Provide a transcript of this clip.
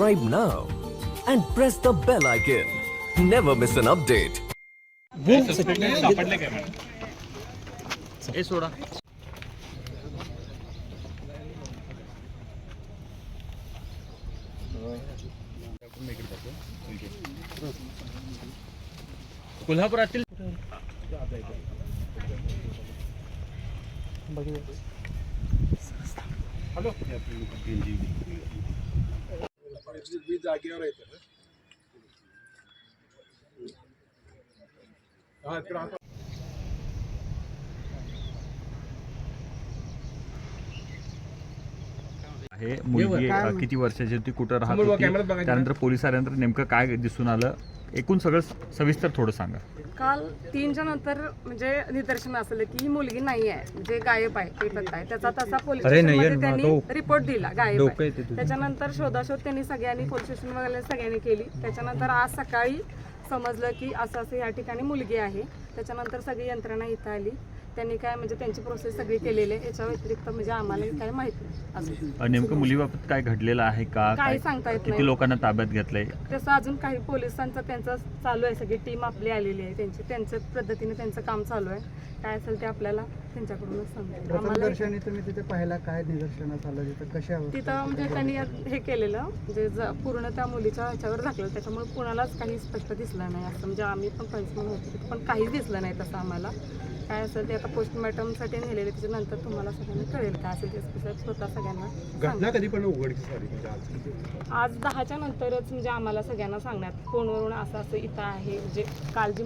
subscribe now and press the bell icon. Never miss an update. सापडले काय madam हे सोडा कोल्हापुरातील जागेवर येतं ना हा तर आहे. मुलगी किती वर्षाची होती कुठं राहत समोर बघा, होती? बघा. त्यानंतर पोलीस आल्यानंतर नेमकं काय दिसून आलं? एकूण सगळं सविस्तर थोडं सांगा. काल तीनच्या नंतर म्हणजे निदर्शन असलं की ही मुलगी नाही आहे जे गायब आहे बेपत्ता आहे. त्याचा तसा पोलीस स्टेशनमध्ये त्यांनी रिपोर्ट दिला गायब आहे. त्याच्यानंतर शोधाशोध त्यांनी सगळ्यांनी पोलीस स्टेशन वगैरे सगळ्यांनी केली. त्याच्यानंतर आज सकाळी समजलं की असं असं या ठिकाणी मुलगी आहे. त्याच्यानंतर सगळी यंत्रणा इथं आली. त्यांनी काय म्हणजे त्यांची प्रोसेस सगळी केलेली आहे. याच्या व्यतिरिक्त म्हणजे आम्हाला काय माहीत नाही. अजून. नेमकं मुलीबाबत काय घडलेलं आहे का? काही काय सांगता येत किती नाही. लोकांना ताब्यात घेतलंय? तसं अजून काही पोलिसांचं त्यांचं चालू आहे. सगळी टीम आपली आलेली आहे. त्यांची त्यांच्या पद्धतीने त्यांचं काम चालू आहे. काय असेल ते आपल्याला त्यांच्याकडूनच आम्हाला दर्शनी तुम्ही तिथे पाहायला काय निदर्शनास आलं तिथं? तिथं म्हणजे त्यांनी हे केलेलं. म्हणजे ज- पूर्ण त्या मुलीच्या ह्याच्यावर झाकलं त्याच्यामुळे कुणालाच काही स्पष्ट दिसलं नाही. असं म्हणजे आम्ही पण पंचमन होतो. तिथं पण काहीच दिसलं नाही तसं आम्हाला. काय असेल ते आता पोस्टमॉर्टमसाठी नेलेले त्याच्यानंतर तुम्हाला सगळ्यांना कळेल काय असेल ते स्वतः सगळ्यांना. घटना कधी पण उघडकीस आली म्हणजे आज आज दहाच्या नंतरच म्हणजे आम्हाला सगळ्यांना सांगण्यात फोनवरून असं असं इथं आहे म्हणजे काल जी